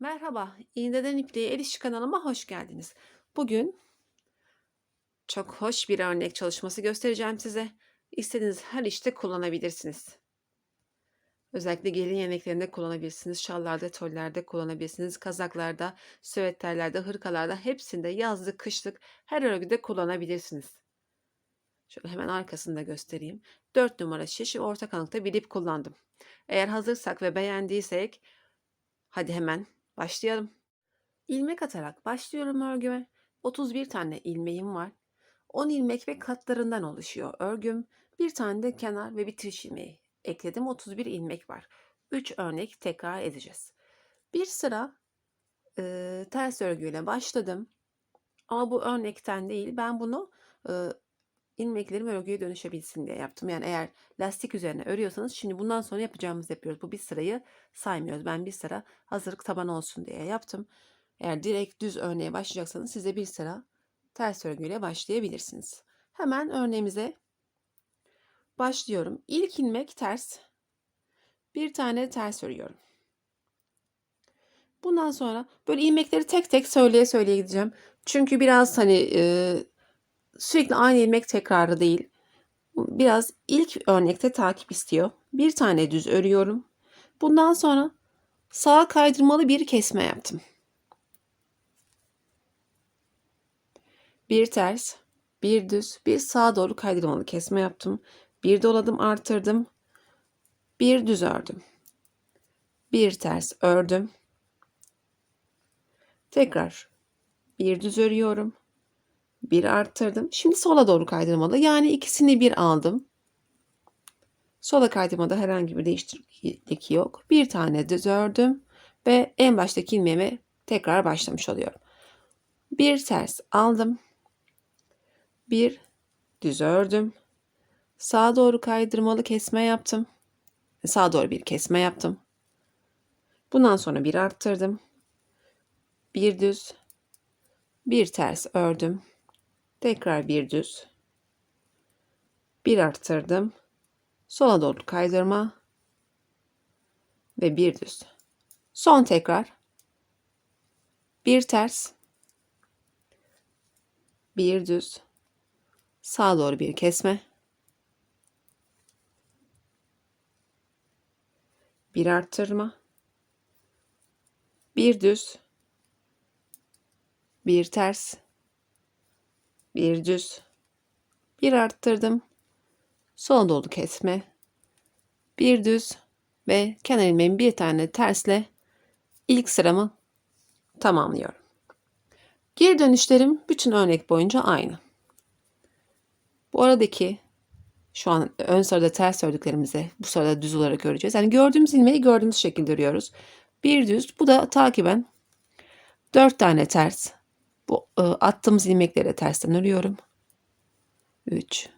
Merhaba, İğneden İpliğe El İşi kanalıma hoş geldiniz. Bugün çok hoş bir örnek çalışması göstereceğim size. İstediğiniz her işte kullanabilirsiniz. Özellikle gelin yemeklerinde kullanabilirsiniz. Şallarda, tollerde kullanabilirsiniz. Kazaklarda, süvetterlerde, hırkalarda hepsinde yazlık, kışlık her örgüde kullanabilirsiniz. Şöyle hemen arkasını da göstereyim. 4 numara şiş ve orta kalınlıkta bir ip kullandım. Eğer hazırsak ve beğendiysek hadi hemen başlayalım. İlmek atarak başlıyorum örgüme. 31 tane ilmeğim var. 10 ilmek ve katlarından oluşuyor örgüm. Bir tane de kenar ve bitiriş ilmeği ekledim. 31 ilmek var. 3 örnek tekrar edeceğiz. Bir sıra e, ters örgüyle başladım. Ama bu örnekten değil. Ben bunu e, ilmeklerim örgüye dönüşebilsin diye yaptım. Yani eğer lastik üzerine örüyorsanız şimdi bundan sonra yapacağımızı yapıyoruz. Bu bir sırayı saymıyoruz. Ben bir sıra hazırlık taban olsun diye yaptım. Eğer direkt düz örneğe başlayacaksanız size bir sıra ters örgüyle başlayabilirsiniz. Hemen örneğimize başlıyorum. İlk ilmek ters. Bir tane ters örüyorum. Bundan sonra böyle ilmekleri tek tek söyleye söyleye gideceğim. Çünkü biraz hani e, sürekli aynı ilmek tekrarı değil. Biraz ilk örnekte takip istiyor. Bir tane düz örüyorum. Bundan sonra sağa kaydırmalı bir kesme yaptım. Bir ters, bir düz, bir sağa doğru kaydırmalı kesme yaptım. Bir doladım, artırdım. Bir düz ördüm. Bir ters ördüm. Tekrar bir düz örüyorum. Bir arttırdım. Şimdi sola doğru kaydırmalı. Yani ikisini bir aldım. Sola kaydırmada herhangi bir değişiklik yok. Bir tane düz ördüm ve en baştaki ilmeğime tekrar başlamış oluyorum. Bir ters aldım. Bir düz ördüm. Sağa doğru kaydırmalı kesme yaptım. Sağa doğru bir kesme yaptım. Bundan sonra bir arttırdım. Bir düz, bir ters ördüm. Tekrar bir düz. Bir arttırdım. Sola doğru kaydırma. Ve bir düz. Son tekrar. Bir ters. Bir düz. Sağa doğru bir kesme. Bir arttırma. Bir düz. Bir ters bir düz, bir arttırdım, sola doğru kesme, bir düz ve kenar ilmeğin bir tane tersle ilk sıramı tamamlıyorum. Geri dönüşlerim bütün örnek boyunca aynı. Bu aradaki şu an ön sırada ters ördüklerimizi bu sırada düz olarak öreceğiz. Yani gördüğümüz ilmeği gördüğümüz şekilde örüyoruz. Bir düz, bu da takiben 4 tane ters, bu e, attığımız ilmekleri tersten örüyorum. 3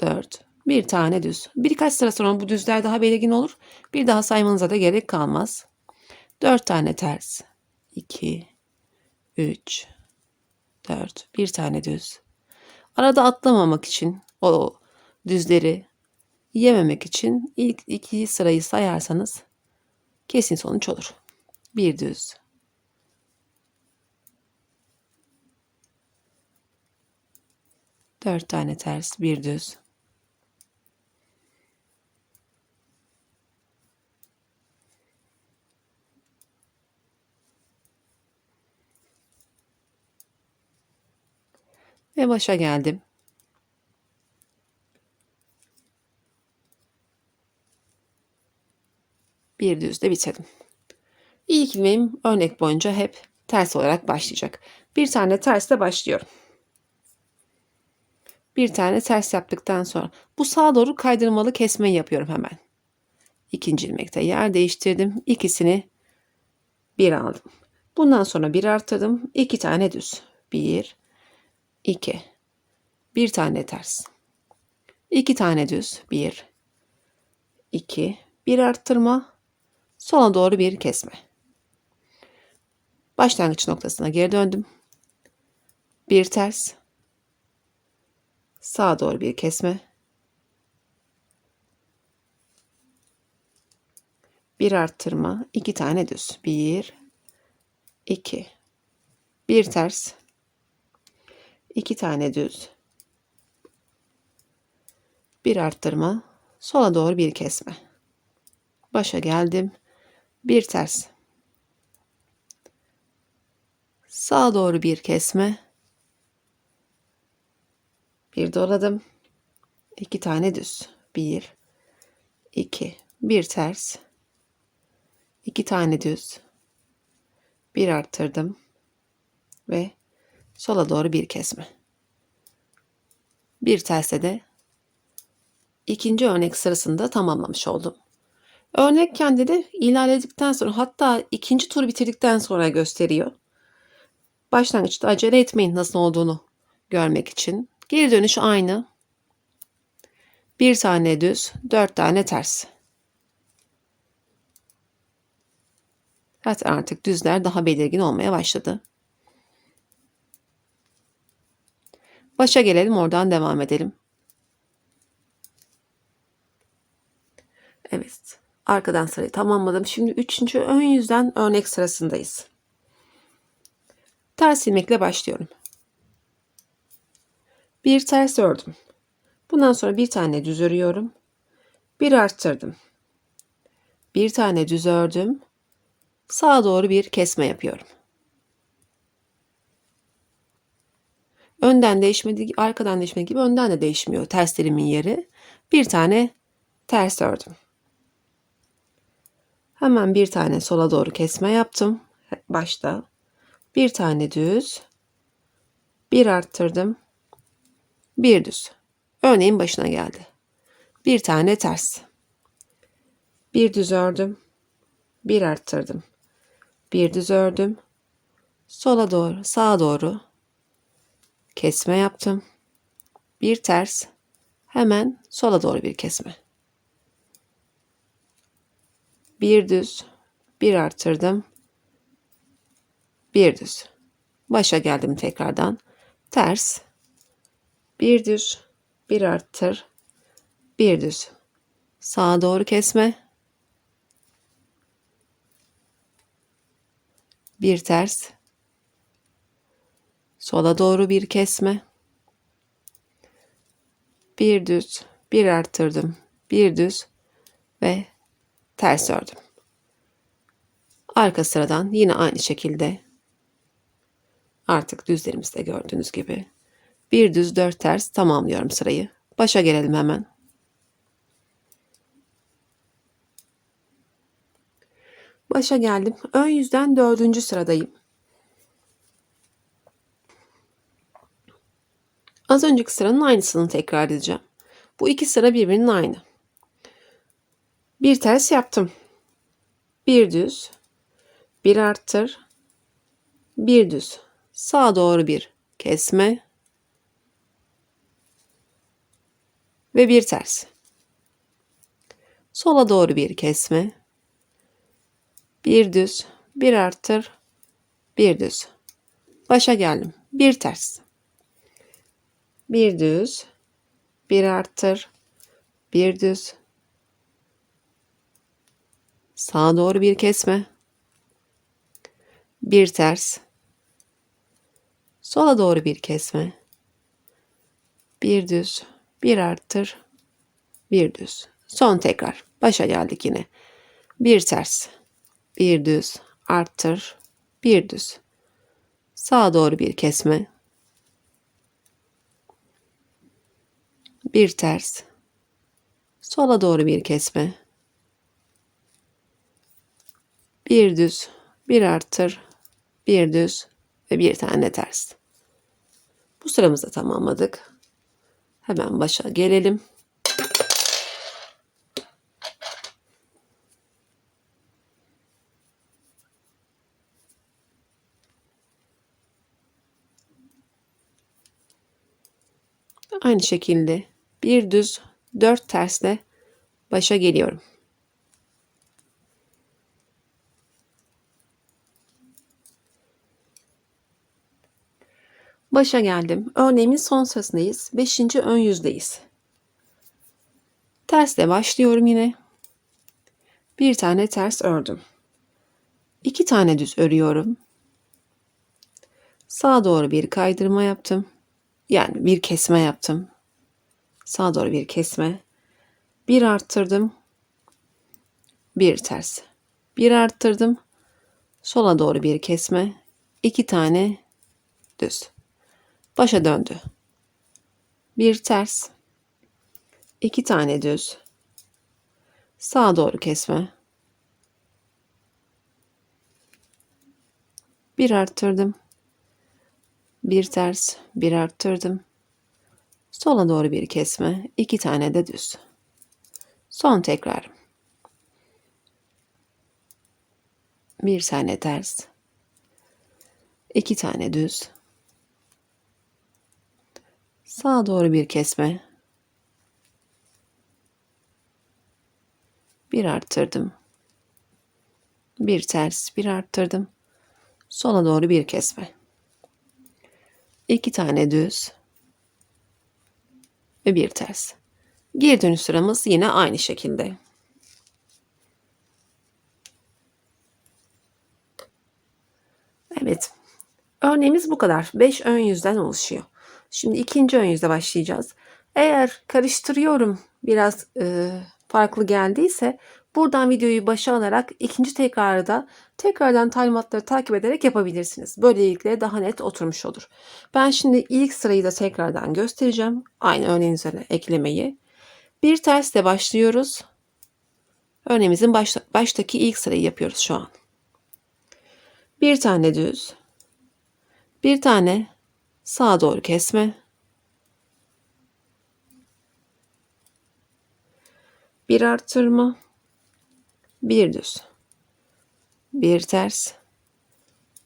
4 bir tane düz. Birkaç sıra sonra bu düzler daha belirgin olur. Bir daha saymanıza da gerek kalmaz. 4 tane ters. 2 3 4 bir tane düz. Arada atlamamak için o düzleri yememek için ilk iki sırayı sayarsanız kesin sonuç olur. Bir düz, 4 tane ters, bir düz. Ve başa geldim. Bir düzle bitirdim. İlk ilmeğim örnek boyunca hep ters olarak başlayacak. Bir tane tersle başlıyorum bir tane ters yaptıktan sonra bu sağa doğru kaydırmalı kesme yapıyorum hemen. İkinci ilmekte yer değiştirdim. İkisini bir aldım. Bundan sonra bir arttırdım. iki tane düz. Bir, iki. Bir tane ters. iki tane düz. Bir, iki. Bir arttırma. Sola doğru bir kesme. Başlangıç noktasına geri döndüm. Bir ters Sağa doğru bir kesme. Bir arttırma, iki tane düz. Bir, iki. Bir ters. iki tane düz. Bir arttırma, sola doğru bir kesme. Başa geldim. Bir ters. Sağa doğru bir kesme. Bir doladım. iki tane düz. Bir, iki, bir ters. iki tane düz. Bir arttırdım. Ve sola doğru bir kesme. Bir terse de ikinci örnek sırasında tamamlamış oldum. Örnek kendini ilerledikten sonra hatta ikinci turu bitirdikten sonra gösteriyor. Başlangıçta acele etmeyin nasıl olduğunu görmek için. Geri dönüş aynı. Bir tane düz, dört tane ters. Zaten artık düzler daha belirgin olmaya başladı. Başa gelelim oradan devam edelim. Evet. Arkadan sırayı tamamladım. Şimdi üçüncü ön yüzden örnek sırasındayız. Ters ilmekle başlıyorum. Bir ters ördüm. Bundan sonra bir tane düz örüyorum. Bir arttırdım. Bir tane düz ördüm. Sağa doğru bir kesme yapıyorum. Önden değişmediği, arkadan değişmediği gibi önden de değişmiyor terslerimin yeri. Bir tane ters ördüm. Hemen bir tane sola doğru kesme yaptım. Başta. Bir tane düz. Bir arttırdım. Bir düz. Örneğin başına geldi. Bir tane ters. Bir düz ördüm. Bir arttırdım. Bir düz ördüm. Sola doğru, sağa doğru kesme yaptım. Bir ters. Hemen sola doğru bir kesme. Bir düz, bir arttırdım. Bir düz. Başa geldim tekrardan. Ters. Bir düz, bir arttır. Bir düz. Sağa doğru kesme. Bir ters. Sola doğru bir kesme. Bir düz, bir arttırdım. Bir düz ve ters ördüm. Arka sıradan yine aynı şekilde artık düzlerimizde gördüğünüz gibi bir düz dört ters tamamlıyorum sırayı. Başa gelelim hemen. Başa geldim. Ön yüzden dördüncü sıradayım. Az önceki sıranın aynısını tekrar edeceğim. Bu iki sıra birbirinin aynı. Bir ters yaptım. Bir düz, bir arttır, bir düz. Sağa doğru bir kesme ve bir ters. Sola doğru bir kesme, bir düz, bir arttır, bir düz. Başa geldim. Bir ters. Bir düz, bir arttır, bir düz. Sağa doğru bir kesme. Bir ters. Sola doğru bir kesme. Bir düz, bir arttır, bir düz. Son tekrar. Başa geldik yine. Bir ters, bir düz, arttır, bir düz. Sağa doğru bir kesme. Bir ters. Sola doğru bir kesme. Bir düz, bir arttır, bir düz ve bir tane ters. Bu sıramızı tamamladık. Hemen başa gelelim. Aynı şekilde bir düz, dört tersle başa geliyorum. Başa geldim. Örneğimin son sırasındayız. Beşinci ön yüzdeyiz. Tersle başlıyorum yine. Bir tane ters ördüm. İki tane düz örüyorum. Sağa doğru bir kaydırma yaptım. Yani bir kesme yaptım. Sağa doğru bir kesme. Bir arttırdım. Bir ters. Bir arttırdım. Sola doğru bir kesme. iki tane düz. Başa döndü. Bir ters. iki tane düz. Sağa doğru kesme. Bir arttırdım. Bir ters, bir arttırdım. Sola doğru bir kesme, iki tane de düz. Son tekrar. Bir tane ters. iki tane düz. Sağa doğru bir kesme. Bir arttırdım. Bir ters, bir arttırdım. Sola doğru bir kesme. iki tane düz ve bir ters. Geri dönüş sıramız yine aynı şekilde. Evet. Örneğimiz bu kadar. 5 ön yüzden oluşuyor. Şimdi ikinci ön yüzde başlayacağız. Eğer karıştırıyorum biraz e, farklı geldiyse buradan videoyu başa alarak ikinci tekrarda tekrardan talimatları takip ederek yapabilirsiniz. Böylelikle daha net oturmuş olur. Ben şimdi ilk sırayı da tekrardan göstereceğim. Aynı örneğin üzerine eklemeyi. Bir tersle başlıyoruz. Örneğimizin başta, baştaki ilk sırayı yapıyoruz şu an. Bir tane düz. Bir tane sağa doğru kesme. Bir arttırma. Bir düz. Bir ters.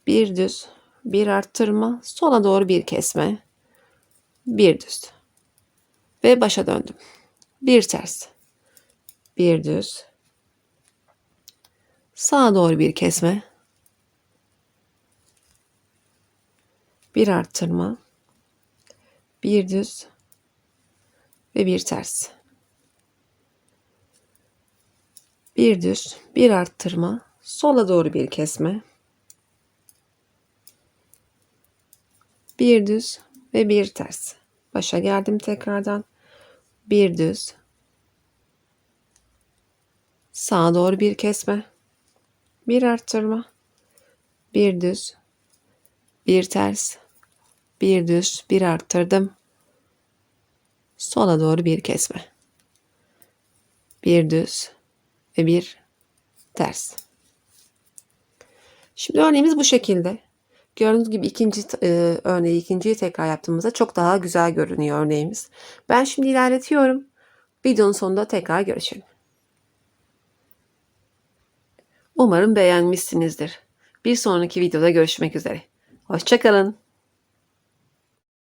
Bir düz. Bir arttırma. Sola doğru bir kesme. Bir düz. Ve başa döndüm. Bir ters. Bir düz. Sağa doğru bir kesme. Bir arttırma. Bir düz. Ve bir ters. Bir düz, bir arttırma, sola doğru bir kesme. Bir düz ve bir ters. Başa geldim tekrardan. Bir düz. Sağa doğru bir kesme. Bir arttırma. Bir düz. Bir ters. Bir düz, bir arttırdım. Sola doğru bir kesme. Bir düz ve bir ters. Şimdi örneğimiz bu şekilde. Gördüğünüz gibi ikinci e, örneği ikinciyi tekrar yaptığımızda çok daha güzel görünüyor örneğimiz. Ben şimdi ilerletiyorum. Videonun sonunda tekrar görüşelim. Umarım beğenmişsinizdir. Bir sonraki videoda görüşmek üzere. Hoşçakalın.